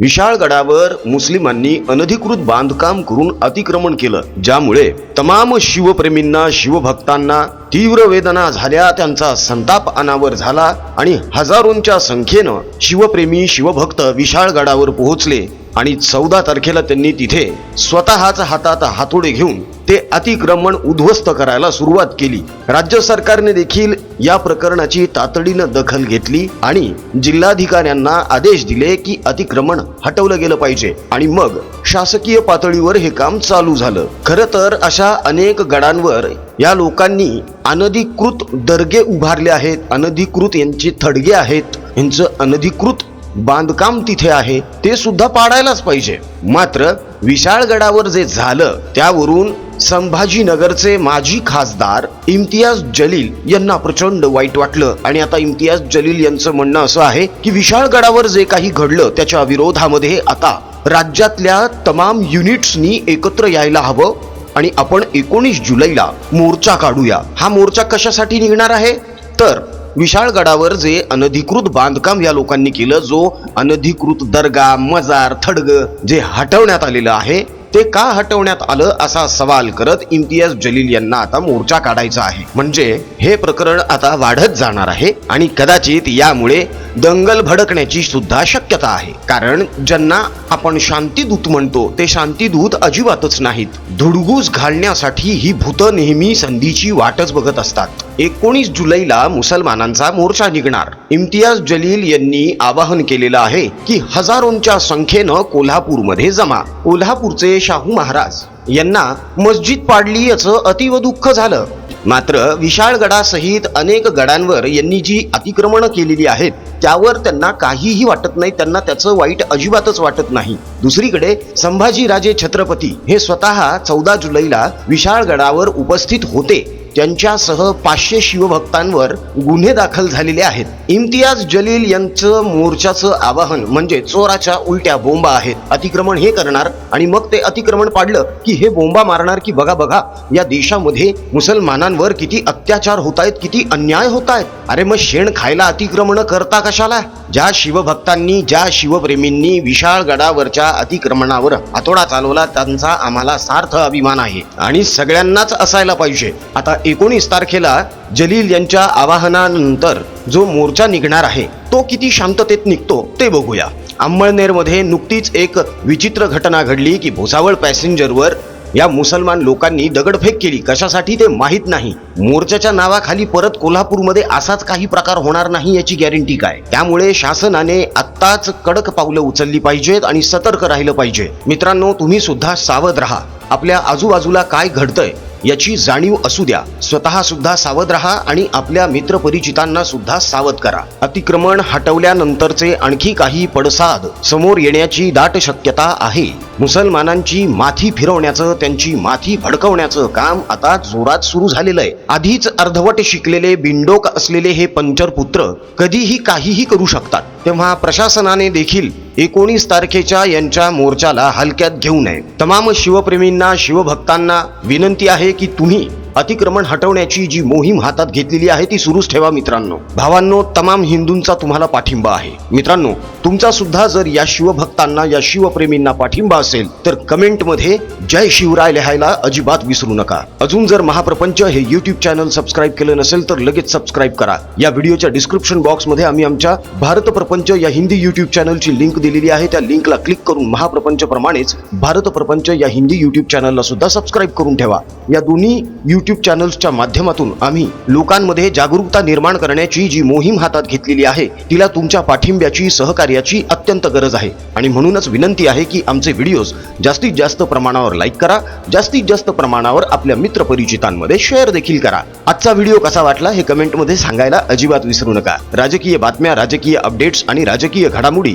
विशाळगडावर मुस्लिमांनी अनधिकृत बांधकाम करून अतिक्रमण केलं ज्यामुळे तमाम शिवप्रेमींना शिवभक्तांना तीव्र वेदना झाल्या त्यांचा संताप अनावर झाला आणि हजारोंच्या संख्येनं शिवप्रेमी शिवभक्त विशाळगडावर पोहोचले. आणि चौदा तारखेला त्यांनी तिथे स्वतःच हातात हातोडे घेऊन ते अतिक्रमण उद्ध्वस्त करायला सुरुवात केली. राज्य सरकारने देखील या प्रकरणाची तातडीनं दखल घेतली आणि जिल्हाधिकाऱ्यांना आदेश दिले की अतिक्रमण हटवलं गेलं पाहिजे. आणि मग शासकीय पातळीवर हे काम चालू झालं. खरं तर अशा अनेक गडांवर या लोकांनी अनधिकृत दर्गे उभारले आहेत. अनधिकृत यांचे थडगे आहेत. यांचं अनधिकृत बांधकाम तिथे आहे ते सुद्धा पाडायलाच पाहिजे. मात्र विशाळगडावर जे झालं त्यावरून संभाजीनगरचे माजी खासदार इम्तियाज जलील यांना प्रचंड वाईट वाटलं. आणि आता इम्तियाज जलील यांचं म्हणणं असं आहे की विशाळगडावर जे काही घडलं त्याच्या विरोधामध्ये आता राज्यातल्या तमाम युनिट्सनी एकत्र यायला हवं आणि आपण एकोणीस जुलैला मोर्चा काढूया. हा मोर्चा कशासाठी निघणार आहे? तर विशाळगडावर जे अनधिकृत बांधकाम या लोकांनी केलं जो अनधिकृत दर्गा मजार थडग जे हटवण्यात आलेलं आहे ते का हटवण्यात आलं असा सवाल करत इम्तियाज जलील यांना आता मोर्चा काढायचा आहे. म्हणजे हे प्रकरण आता वाढत जाणार आहे आणि कदाचित यामुळे दंगल भडकण्याची सुद्धा शक्यता आहे. कारण ज्यांना आपण शांतीदूत म्हणतो ते शांतीदूत अजिबातच नाहीत. धुडगूस घालण्यासाठी ही भूत नेहमी संधीची वाटच बघत असतात. एकोणीस जुलैला मुसलमानांचा मोर्चा निघणार. इम्तियाज जलील यांनी आवाहन केलेलं आहे की हजारोंच्या संख्येनं कोल्हापूरमध्ये जमा. कोल्हापूरचे शाहू महाराज यांना मस्जिद पाडली याचं अतीव दुःख झालं. मात्र विशाळगडासहित अनेक गडांवर यांनी जी अतिक्रमणं केलेली आहेत त्यावर त्यांना काहीही वाटत नाही त्यांना त्याचं वाईट अजिबातच वाटत नाही. दुसरीकडे संभाजीराजे छत्रपती हे स्वतः चौदा जुलैला विशाळगडावर उपस्थित होते. त्यांच्यासह पाचशे शिवभक्तांवर गुन्हे दाखल झालेले आहेत. इम्तियाज जलील यांचं मोर्चाचं आवाहन म्हणजे चोराच्या उलट्या बोंबा आहेत. अतिक्रमण हे करणार आणि मग ते अतिक्रमण पाडलं की हे बोंबा मारणार की बघा बघा या देशामध्ये मुसलमानांवर किती अत्याचार होत आहेत किती अन्याय होत आहेत अरे मग शेण खायला अतिक्रमण करता कशाला? ज्या शिवभक्तांनी ज्या शिवप्रेमींनी विशाळ गडावरच्या अतिक्रमणावर हातोडा चालवला त्यांचा आम्हाला सार्थ अभिमान आहे. आणि सगळ्यांनाच असायला पाहिजे. आता एकोणीस तारखेला जलील यांच्या आवाहनानंतर जो मोर्चा निघणार आहे तो किती शांततेत निघतो ते बघूया. अंमळनेरमध्ये नुकतीच एक विचित्र घटना घडली की भुसावळ पॅसेंजरवर या मुसलमान लोकांनी दगडफेक केली. कशासाठी ते माहीत नाही. मोर्चाच्या नावाखाली परत कोल्हापूरमध्ये असाच काही प्रकार होणार नाही याची गॅरंटी काय? त्यामुळे शासनाने आत्ताच कडक पावलं उचलली पाहिजेत आणि सतर्क राहिलं पाहिजे. मित्रांनो तुम्ही सुद्धा सावध राहा. आपल्या आजूबाजूला काय घडतंय याची जाणीव असू द्या. स्वतः सुद्धा सावध राहा आणि आपल्या मित्रपरिचितांना सुद्धा सावध करा. अतिक्रमण हटवल्यानंतरचे आणखी काही पडसाद समोर येण्याची दाट शक्यता आहे. मुसलमानांची माथी फिरवण्याचं त्यांची माथी भडकवण्याचं काम आता जोरात सुरू झालेलं आहे. आधीच अर्धवट शिकलेले बिंडोक असलेले हे पंचर पुत्र कधीही काहीही करू शकतात. तेव्हा प्रशासनाने देखील एकोणीस तारखेच्या यांच्या मोर्चाला हलक्यात घेऊ नये. तमाम शिवप्रेमींना शिवभक्तांना विनंती आहे की तुम्ही अतिक्रमण हटवण्याची जी मोहीम हातात घेतलेली आहे ती सुरूच ठेवा मित्रांनो. भावांनो तमाम हिंदूंचा तुम्हाला पाठिंबा आहे. मित्रांनो तुमचा सुद्धा जर या शिवभक्तांना या शिवप्रेमींना पाठिंबा असेल तर कमेंटमध्ये जय शिवराय लिहायला अजिबात विसरू नका. अजून जर महाप्रपंच हे युट्यूब चॅनल सबस्क्राईब केलं नसेल तर लगेच सबस्क्राईब करा. या व्हिडिओच्या डिस्क्रिप्शन बॉक्समध्ये आम्ही आमच्या भारत प्रपंच या हिंदी युट्यूब चॅनलची लिंक दिलेली आहे. त्या लिंकला क्लिक करून महाप्रपंच प्रमाणेच भारत प्रपंच या हिंदी युट्यूब चॅनलला सुद्धा सबस्क्राईब करून ठेवा. या दोन्ही यूट्यूब चॅनल्सच्या माध्यमातून आम्ही लोकांमध्ये जागरूकता निर्माण करण्याची जी मोहीम हातात घेतलेली आहे तिला तुमच्या पाठिंब्याची सहकार्याची अत्यंत गरज आहे. आणि म्हणूनच विनंती आहे की आमचे व्हिडिओज जास्तीत जास्त प्रमाणावर लाईक करा जास्तीत जास्त प्रमाणावर आपल्या मित्रपरिचितांमध्ये शेअर देखील करा. आजचा व्हिडिओ कसा वाटला हे कमेंटमध्ये सांगायला अजिबात विसरू नका. राजकीय बातम्या राजकीय अपडेट्स आणि राजकीय घडामोडी